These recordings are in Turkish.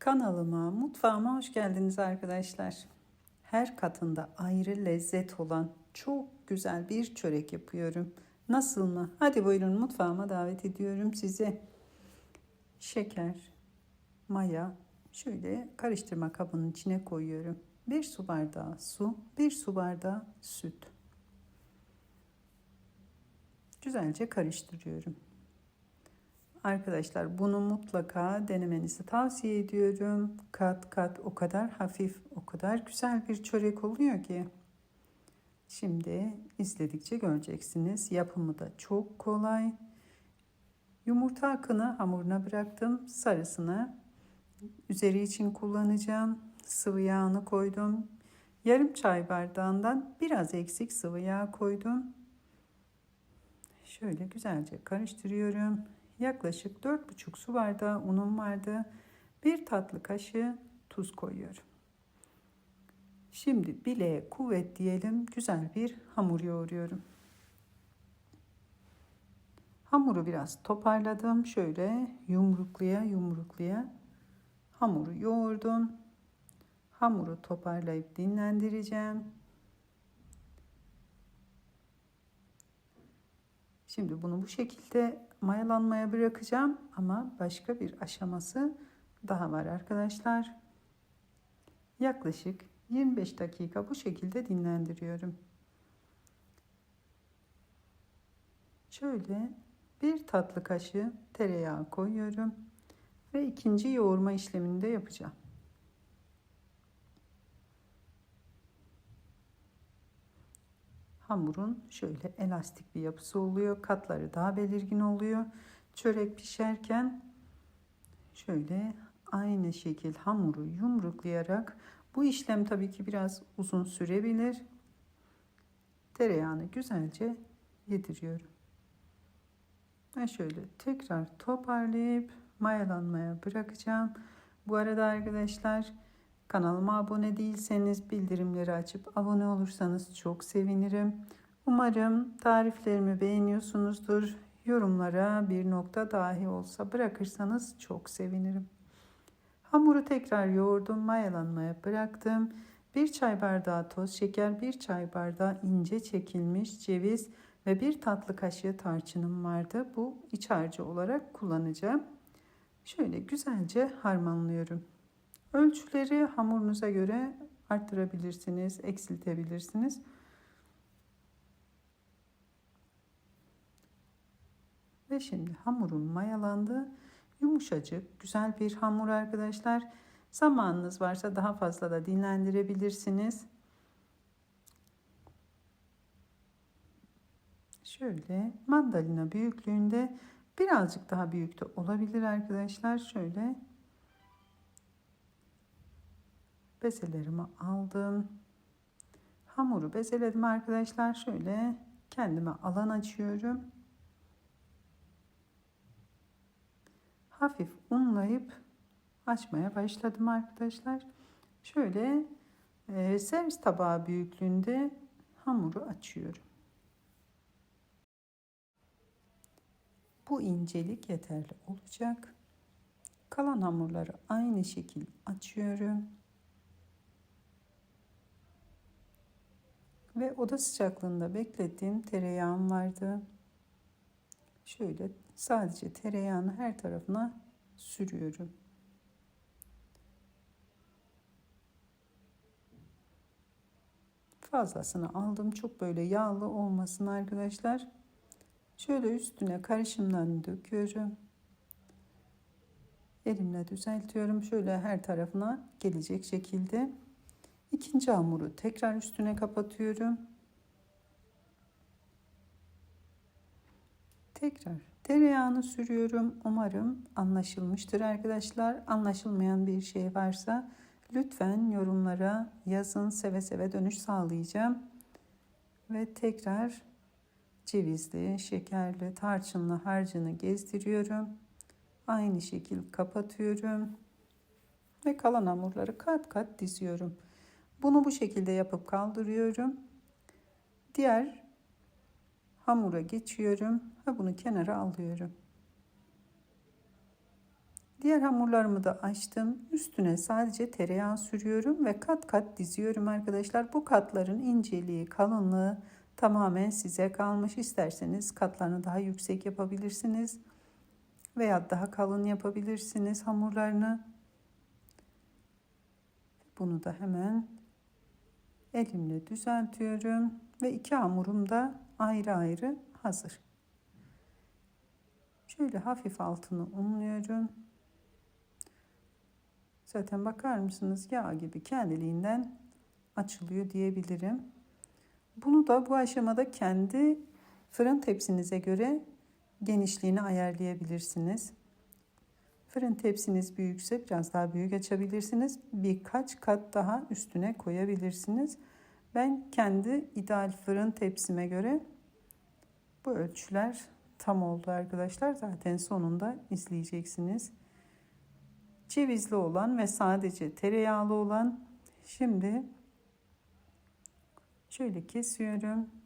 Kanalıma, mutfağıma hoş geldiniz arkadaşlar. Her katında ayrı lezzet olan çok güzel bir çörek yapıyorum. Nasıl mı? Hadi buyurun mutfağıma davet ediyorum sizi. Şeker, maya şöyle karıştırma kabının içine koyuyorum. Bir su bardağı su, bir su bardağı süt. Güzelce karıştırıyorum. Arkadaşlar bunu mutlaka denemenizi tavsiye ediyorum. Kat kat o kadar hafif, o kadar güzel bir çörek oluyor ki. Şimdi izledikçe göreceksiniz. Yapımı da çok kolay. Yumurta akını hamuruna bıraktım. Sarısını üzeri için kullanacağım. Sıvı yağını koydum. Yarım çay bardağından biraz eksik sıvı yağ koydum. Şöyle güzelce karıştırıyorum. Yaklaşık 4,5 su bardağı unum vardı. Bir tatlı kaşığı tuz koyuyorum. Şimdi bileğe kuvvet diyelim güzel bir hamur yoğuruyorum. Hamuru biraz toparladım. Şöyle yumrukluya yumrukluya hamuru yoğurdum. Hamuru toparlayıp dinlendireceğim. Şimdi bunu bu şekilde mayalanmaya bırakacağım ama başka bir aşaması daha var arkadaşlar. Yaklaşık 25 dakika bu şekilde dinlendiriyorum. Şöyle bir tatlı kaşığı tereyağı koyuyorum ve ikinci yoğurma işlemini de yapacağım. Hamurun şöyle elastik bir yapısı oluyor. Katları daha belirgin oluyor. Çörek pişerken şöyle aynı şekil hamuru yumruklayarak bu işlem tabii ki biraz uzun sürebilir. Tereyağını güzelce yediriyorum. Ve şöyle tekrar toparlayıp mayalanmaya bırakacağım. Bu arada arkadaşlar Kanalıma abone değilseniz bildirimleri açıp abone olursanız çok sevinirim. Umarım tariflerimi beğeniyorsunuzdur. Yorumlara bir nokta dahi olsa bırakırsanız çok sevinirim. Hamuru tekrar yoğurdum, mayalanmaya bıraktım. Bir çay bardağı toz şeker, bir çay bardağı ince çekilmiş ceviz ve bir tatlı kaşığı tarçınım vardı. Bu iç harcı olarak kullanacağım. Şöyle güzelce harmanlıyorum. Ölçüleri hamurunuza göre arttırabilirsiniz, eksiltebilirsiniz. Ve şimdi hamurum mayalandı. Yumuşacık, güzel bir hamur arkadaşlar. Zamanınız varsa daha fazla da dinlendirebilirsiniz. Şöyle mandalina büyüklüğünde birazcık daha büyük de olabilir arkadaşlar. Şöyle bezelerimi aldım. Hamuru bezeledim arkadaşlar. Şöyle kendime alan açıyorum. Hafif unlayıp açmaya başladım arkadaşlar. Şöyle e, servis tabağı büyüklüğünde hamuru açıyorum. Bu incelik yeterli olacak. Kalan hamurları aynı şekil açıyorum. Ve oda sıcaklığında beklettiğim tereyağım vardı. Şöyle sadece tereyağını her tarafına sürüyorum. Fazlasını aldım. Çok böyle yağlı olmasın arkadaşlar. Şöyle üstüne karışımdan döküyorum. Elimle düzeltiyorum. Şöyle her tarafına gelecek şekilde. İkinci hamuru tekrar üstüne kapatıyorum. Tekrar tereyağını sürüyorum. Umarım anlaşılmıştır arkadaşlar. Anlaşılmayan bir şey varsa lütfen yorumlara yazın. Seve seve dönüş sağlayacağım. Ve tekrar cevizli, şekerli, tarçınlı harcını gezdiriyorum. Aynı şekil kapatıyorum. Ve kalan hamurları kat kat diziyorum. Bunu bu şekilde yapıp kaldırıyorum. Diğer hamura geçiyorum ve bunu kenara alıyorum. Diğer hamurlarımı da açtım. Üstüne sadece tereyağı sürüyorum ve kat kat diziyorum arkadaşlar. Bu katların inceliği, kalınlığı tamamen size kalmış. İsterseniz katlarını daha yüksek yapabilirsiniz veya daha kalın yapabilirsiniz hamurlarını. Bunu da hemen elimle düzeltiyorum ve iki hamurum da ayrı ayrı hazır. Şöyle hafif altını unluyorum. Zaten bakar mısınız yağ gibi kendiliğinden açılıyor diyebilirim. Bunu da bu aşamada kendi fırın tepsinize göre genişliğini ayarlayabilirsiniz. Fırın tepsiniz büyükse biraz daha büyük açabilirsiniz. Birkaç kat daha üstüne koyabilirsiniz. Ben kendi ideal fırın tepsime göre bu ölçüler tam oldu arkadaşlar. Zaten sonunda izleyeceksiniz. Cevizli olan ve sadece tereyağlı olan şimdi şöyle kesiyorum.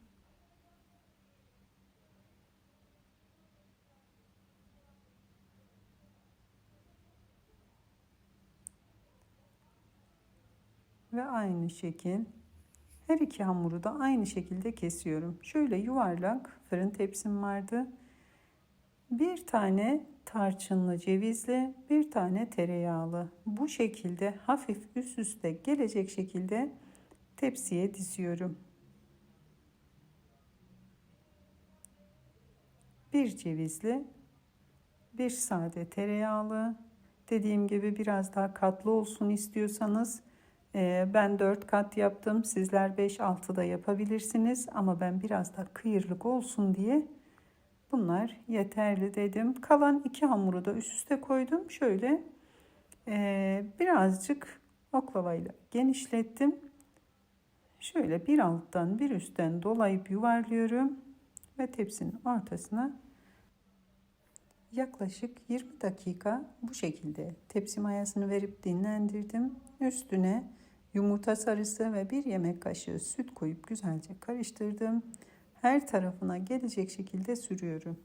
Ve aynı şekil her iki hamuru da aynı şekilde kesiyorum. Şöyle yuvarlak fırın tepsim vardı. Bir tane tarçınlı cevizli, bir tane tereyağlı. Bu şekilde hafif üst üste gelecek şekilde tepsiye diziyorum. Bir cevizli, bir sade tereyağlı. Dediğim gibi biraz daha katlı olsun istiyorsanız ben 4 kat yaptım. Sizler 5-6 da yapabilirsiniz. Ama ben biraz da kıyırlık olsun diye bunlar yeterli dedim. Kalan iki hamuru da üst üste koydum. Şöyle e, birazcık oklavayla genişlettim. Şöyle bir alttan bir üstten dolayıp yuvarlıyorum. Ve tepsinin ortasına yaklaşık 20 dakika bu şekilde tepsi mayasını verip dinlendirdim. Üstüne yumurta sarısı ve bir yemek kaşığı süt koyup güzelce karıştırdım. Her tarafına gelecek şekilde sürüyorum.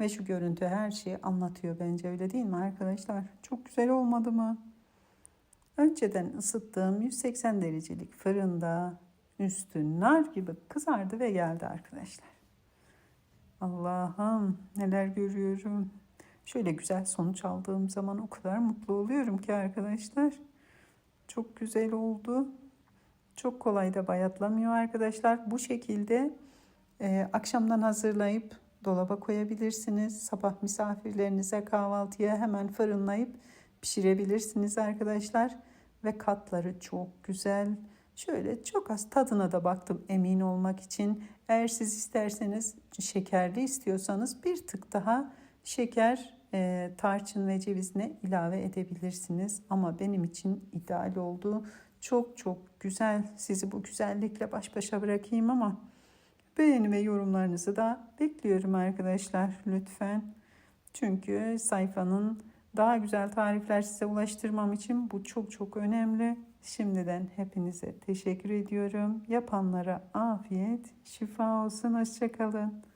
Ve şu görüntü her şeyi anlatıyor bence öyle değil mi arkadaşlar? Çok güzel olmadı mı? Önceden ısıttığım 180 derecelik fırında üstü nar gibi kızardı ve geldi arkadaşlar. Allah'ım neler görüyorum. Şöyle güzel sonuç aldığım zaman o kadar mutlu oluyorum ki arkadaşlar. Çok güzel oldu. Çok kolay da bayatlamıyor arkadaşlar. Bu şekilde e, akşamdan hazırlayıp dolaba koyabilirsiniz. Sabah misafirlerinize kahvaltıya hemen fırınlayıp pişirebilirsiniz arkadaşlar. Ve katları çok güzel. Şöyle çok az tadına da baktım emin olmak için. Eğer siz isterseniz şekerli istiyorsanız bir tık daha şeker e, tarçın ve cevizine ilave edebilirsiniz. Ama benim için ideal oldu. Çok çok güzel. Sizi bu güzellikle baş başa bırakayım ama beğeni ve yorumlarınızı da bekliyorum arkadaşlar lütfen. Çünkü sayfanın daha güzel tarifler size ulaştırmam için bu çok çok önemli. Şimdiden hepinize teşekkür ediyorum. Yapanlara afiyet, şifa olsun. Hoşçakalın.